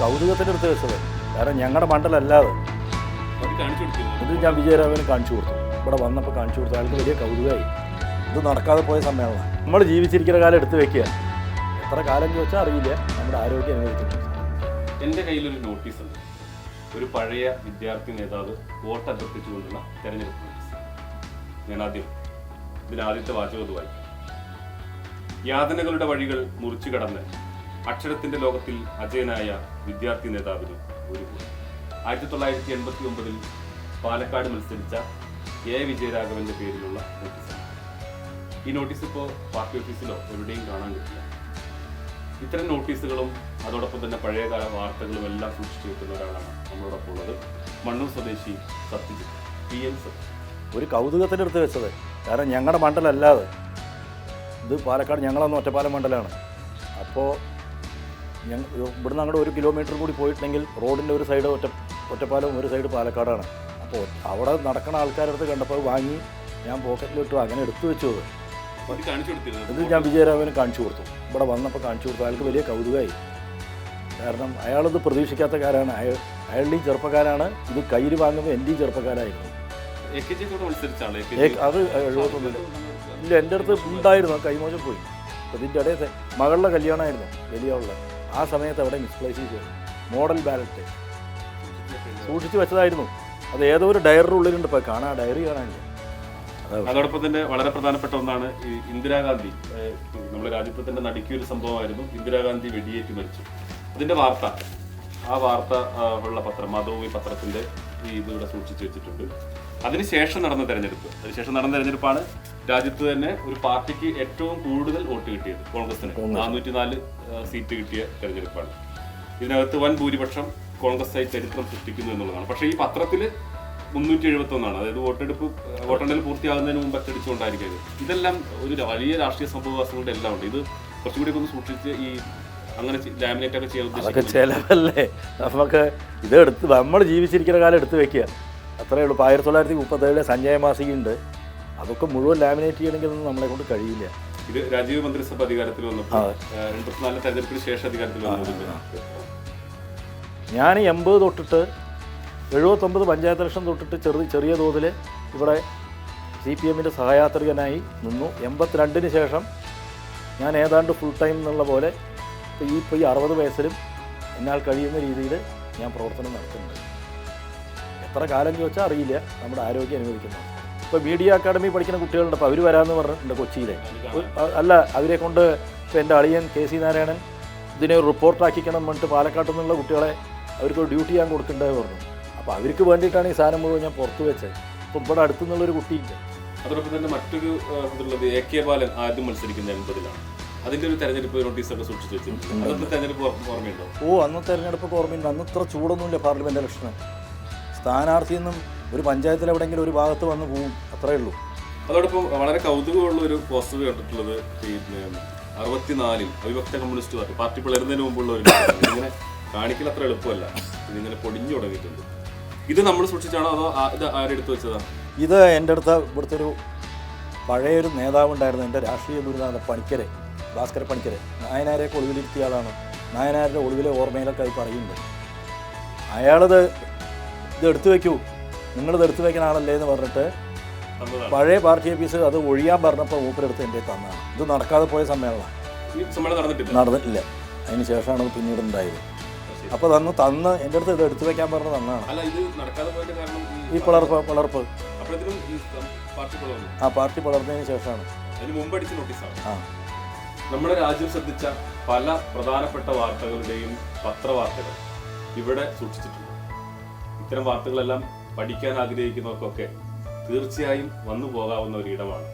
കൗതുകത്തിന്റെ അടുത്ത് വെച്ചത്. കാരണം ഞങ്ങളുടെ മണ്ഡലമല്ലാതെ അത് കാണിച്ചു കൊടുത്തിരുന്നു ഇത് ഞാൻ വിജയരാഘവന് കാണിച്ചു കൊടുത്തു. ഇവിടെ വന്നപ്പോൾ കാണിച്ചു കൊടുത്തു അയാൾക്ക് വലിയ കൗതുകമായി. ഇത് നടക്കാതെ പോയ സമയമാണ്? നമ്മൾ ജീവിച്ചിരിക്കുന്ന കാലം എടുത്ത് വെക്കുക. എത്ര കാലം എന്ന് ചോദിച്ചാൽ അറിയില്ല. നമ്മുടെ ആരോഗ്യം അനുഭവിക്കുന്നു എന്റെ കയ്യിലൊരു നോട്ടീസ് ഉണ്ട്. ഒരു പഴയ വിദ്യാർത്ഥി നേതാവ് വോട്ട് അഭ്യർത്ഥിച്ചുകൊണ്ടുള്ള തെരഞ്ഞെടുപ്പ് നോട്ടീസ് ഞാൻ ആദ്യം ഇതിന് ആദ്യത്തെ വാചകം വായിക്കാം. യാതനകളുടെ വഴികൾ മുറിച്ചു കടന്ന് അക്ഷരത്തിന്റെ ലോകത്തിൽ അജയനായ വിദ്യാർത്ഥി നേതാവിന് ഒരു ആയിരത്തി തൊള്ളായിരത്തി എൺപത്തി ഒമ്പതിൽ പാലക്കാട് മത്സരിച്ച എ വിജയരാഘവന്റെ പേരിലുള്ള നോട്ടീസാണ് ഈ നോട്ടീസ് ഇപ്പോൾ പാർട്ടി ഓഫീസിലോ എവിടെയും കാണാൻ കിട്ടില്ല ഇത്തരം നോട്ടീസുകളും അതോടൊപ്പം തന്നെ പഴയകാല വാർത്തകളും എല്ലാം സൂക്ഷിച്ചു വെക്കുന്ന ഒരാളാണ് നമ്മളോടൊപ്പം ഉള്ളത്. മണ്ണൂർ സ്വദേശി സത്യജിത്ത് പി എൻ ഒരു കൗതുകത്തിന്റെ അടുത്ത് വെച്ചത്. കാരണം ഞങ്ങളുടെ മണ്ഡലമല്ലാതെ ഇത് പാലക്കാട് ഞങ്ങളൊന്നും ഒറ്റപ്പാലം മണ്ഡലമാണ് അപ്പോൾ ഞങ്ങൾ ഇവിടുന്ന് അങ്ങോട്ട് ഒരു കിലോമീറ്റർ കൂടി പോയിട്ടുണ്ടെങ്കിൽ റോഡിന്റെ ഒരു സൈഡ് ഒറ്റ ഒറ്റപ്പാലം ഒരു സൈഡ് പാലക്കാടാണ്. അപ്പോൾ അവിടെ നടക്കുന്ന ആൾക്കാരടുത്ത് കണ്ടപ്പോൾ വാങ്ങി ഞാൻ പോക്കറ്റിലിട്ടു അങ്ങനെ എടുത്തു വെച്ചു ഇത് ഞാൻ വിജയരാഘവന് കാണിച്ചു കൊടുത്തു. ഇവിടെ വന്നപ്പോൾ കാണിച്ചു കൊടുത്തു. അയാൾക്ക് വലിയ കൗതുകമായി കാരണം അയാളത് പ്രതീക്ഷിക്കാത്ത കാരാണ് അയാൾ അയാളുടെയും ചെറുപ്പക്കാരാണ്. ഇത് കയ്യിൽ വാങ്ങുമ്പോൾ എന്റെയും ചെറുപ്പക്കാരായിരുന്നു അത് എഴുപത്തൊന്നില്ല ഇല്ല എന്റെ അടുത്ത് ഉണ്ടായിരുന്നു. കൈമോശം പോയി. അപ്പോൾ ഇതിന്റെ ഇടയിൽ മകളുടെ കല്യാണമായിരുന്നു. വലിയുള്ള ആ സമയത്ത് അവിടെ മിസ്പ്ലേസ് ചെയ്തു. മോഡൽ ബാലറ്റ് സൂക്ഷിച്ച് വെച്ചതായിരുന്നു. അത് ഏതോ ഒരു ഡയറിയുടെ ഉള്ളിലുണ്ട്. ഇപ്പോൾ കാണാൻ ഡയറി കാണാനില്ല. അതാ അതോടൊപ്പം തന്നെ വളരെ പ്രധാനപ്പെട്ട ഒന്നാണ് ഈ ഇന്ദിരാഗാന്ധി. നമ്മുടെ രാജ്യത്തെ നടുക്കിയ ഒരു സംഭവമായിരുന്നു. ഇന്ദിരാഗാന്ധി വെടിയേറ്റ് മരിച്ചു. അതിന്റെ വാർത്ത. ആ വാർത്ത ഉള്ള പത്രം മാതൃഭൂമി പത്രത്തിന്റെ ഈ ഇവിടെ സൂക്ഷിച്ചു വെച്ചിട്ടുണ്ട്. അതിനുശേഷം നടന്ന തെരഞ്ഞെടുപ്പ്. അതിനുശേഷം നടന്ന തെരഞ്ഞെടുപ്പാണ് രാജ്യത്ത് തന്നെ ഒരു പാർട്ടിക്ക് ഏറ്റവും കൂടുതൽ വോട്ട് കിട്ടിയത് കോൺഗ്രസിന് നാനൂറ്റി നാല് സീറ്റ് കിട്ടിയ തെരഞ്ഞെടുപ്പാണ്. ഇതിനകത്ത് വൻ ഭൂരിപക്ഷം കോൺഗ്രസ് ചരിത്രം സൃഷ്ടിക്കുന്നു എന്നുള്ളതാണ്. പക്ഷേ ഈ പത്രത്തിൽ മുന്നൂറ്റി എഴുപത്തി ഒന്നാണ് അതായത് വോട്ടെടുപ്പ് വോട്ടെണ്ണൽ പൂർത്തിയാകുന്നതിന് മുമ്പ് അച്ചടിച്ചുകൊണ്ടായിരിക്കും ഇത്. ഇതെല്ലാം ഒരു വലിയ രാഷ്ട്രീയ സംഭവവാസങ്ങളുടെ എല്ലാം ഉണ്ട്. ഇത് കുറച്ചുകൂടി ഒന്ന് സൂക്ഷിച്ച് ഈ അങ്ങനെ ലാമിനേറ്റ് ഒക്കെ ചെയ്യാൻ അതൊക്കെ ചിലവല്ലേ? നമുക്ക് ഇത് എടുത്ത് നമ്മൾ ജീവിച്ചിരിക്കുന്ന കാലം എടുത്ത് വെക്കുക. അത്രയേ ഉള്ളൂ. ഇപ്പോൾ ആയിരത്തി തൊള്ളായിരത്തി മുപ്പത്തേഴിലെ സഞ്ജയ മാസികയുണ്ട്. അതൊക്കെ മുഴുവൻ ലാമിനേറ്റ് ചെയ്യണമെങ്കിൽ ഒന്നും നമ്മളെ കൊണ്ട് കഴിയില്ല. ഇത് രാജീവ് മന്ത്രിസഭ അധികാരത്തിൽ വന്നപ്പോൾ ഏഹ്, എൺപത്തിനാല് തെരഞ്ഞെടുപ്പിന് ശേഷം അധികാരത്തിൽ ഞാൻ എൺപത് തൊട്ടിട്ട് എഴുപത്തൊമ്പത് പഞ്ചായത്ത് ഇലക്ഷൻ തൊട്ടിട്ട് ചെറു ചെറിയ തോതിൽ ഇവിടെ സി പി എമ്മിന്റെ സഹയാത്രികനായി നിന്നു. എൺപത്തിരണ്ടിന് ശേഷം ഞാൻ ഏതാണ്ട് ഫുൾ ടൈം എന്നുള്ള പോലെ ഈ ഇപ്പോൾ ഈ അറുപത് വയസ്സിലും എന്നാൽ കഴിയുന്ന രീതിയിൽ ഞാൻ പ്രവർത്തനം നടത്തുന്നുണ്ട്. എത്ര കാലം ചോദിച്ചാൽ അറിയില്ല. നമ്മുടെ ആരോഗ്യം അനുവദിക്കുന്നത് ഇപ്പോൾ മീഡിയ അക്കാഡമി പഠിക്കുന്ന കുട്ടികളുണ്ട്. അപ്പോൾ അവർ വരാമെന്ന് പറഞ്ഞിട്ടുണ്ട് കൊച്ചിയിലെ. അല്ല അവരെ കൊണ്ട് ഇപ്പോൾ എന്റെ അളിയൻ കെ സി നാരായണൻ ഇതിനെ ഒരു റിപ്പോർട്ടാക്കിക്കണം പറഞ്ഞിട്ട് പാലക്കാട്ട് നിന്നുള്ള കുട്ടികളെ അവർക്ക് ഡ്യൂട്ടി ഞാൻ കൊടുക്കേണ്ടത് പറഞ്ഞു. അപ്പോൾ അവർക്ക് വേണ്ടിയിട്ടാണ് ഈ സാധനം മുഴുവൻ ഞാൻ പുറത്ത് വെച്ചത്. അപ്പോൾ ഇവിടെ അടുത്തു നിന്നുള്ളൊരു കുട്ടിയില്ല അതോടൊപ്പം തന്നെ മറ്റൊരു എ കെ ബാലൻ ആദ്യം മത്സരിക്കുന്ന എൺപതിലാണ്. അതിന്റെ ഒരു തെരഞ്ഞെടുപ്പ് നോട്ടീസ് ഒക്കെ സൂക്ഷിച്ചു വെച്ചിട്ടുണ്ട്. അന്നത്തെ തെരഞ്ഞെടുപ്പ് ഓർമ്മ- ഓർമ്മയുണ്ടോ? ഓ അന്ന് തെരഞ്ഞെടുപ്പൊക്കെ ഓർമ്മയുണ്ട്. അന്ന് ഇത്ര ചൂടൊന്നുമില്ല പാർലമെന്റ് ഇലക്ഷന് സ്ഥാനാർത്ഥിയൊന്നും ഒരു പഞ്ചായത്തിൽ എവിടെയെങ്കിലും ഒരു ഭാഗത്ത് വന്ന് പോവും അത്രേ ഉള്ളൂ. അതോടൊപ്പം വളരെ കൗതുകമുള്ള ഒരു പോസ്റ്റർ കണ്ടിട്ടുള്ളത് പിന്നെ അറുപത്തിനാലിൽ അവിഭക്ത കമ്മ്യൂണിസ്റ്റ് പാർട്ടി പാർട്ടി പിളരുന്നതിന് മുമ്പുള്ള ഒരു ഇങ്ങനെ കാണിക്കൽ അത്ര എളുപ്പമല്ല. ഇതിങ്ങനെ പൊടിഞ്ഞു തുടങ്ങിയിട്ടുണ്ട്. ഇത് നമ്മൾ സൂക്ഷിച്ചാണോ അതോ ഇത് ആരെടുത്ത് വെച്ചതാ? ഇത് എന്റെ അടുത്ത് ഇവിടുത്തെ ഒരു പഴയൊരു നേതാവുണ്ടായിരുന്നു എന്റെ രാഷ്ട്രീയ ഗുരുനാഥ പണിക്കരെ. ഭാസ്കര പണിക്കരെ നായനാരെ ഒളിവിലിരുത്തിയ ആളാണ്. നായനാരുടെ ഒളിവിലെ ഓർമ്മയിലൊക്കെ അത് പറയുന്നുണ്ട്. അയാളത് ഇത് എടുത്തു വയ്ക്കൂ നിങ്ങളിത് എടുത്തു വയ്ക്കുന്ന ആളല്ലേ എന്ന് പറഞ്ഞിട്ട് പഴയ പാർട്ടി ഓഫീസ് അത് ഒഴിയാൻ പറഞ്ഞപ്പോൾ മൂപ്പരെടുത്ത് എന്റെ തന്നാണ് ഇത് നടക്കാതെ പോയ സമ്മേളനം. ഈ സമ്മേളനം നടന്നിട്ടില്ല? അതിന് ശേഷമാണ് പിന്നീട് ഉണ്ടായത്. അപ്പോൾ തന്ന് തന്ന് എന്റെ അടുത്ത് ഇത് എടുത്തു വയ്ക്കാൻ പറഞ്ഞത് തന്നാണ് ഈ പിളർപ്പ് പിളർപ്പ്. ആ പാർട്ടി പിളർന്നതിന് ശേഷമാണ്. ആ. നമ്മുടെ രാജ്യം ശ്രദ്ധിച്ച പല പ്രധാനപ്പെട്ട വാർത്തകളുടെയും പത്രവാർത്തകൾ ഇവിടെ സൂക്ഷിച്ചിട്ടുണ്ട്. ഇത്തരം വാർത്തകളെല്ലാം പഠിക്കാൻ ആഗ്രഹിക്കുന്നവർക്കൊക്കെ തീർച്ചയായും വന്നു പോകാവുന്ന ഒരു ഇടമാണ്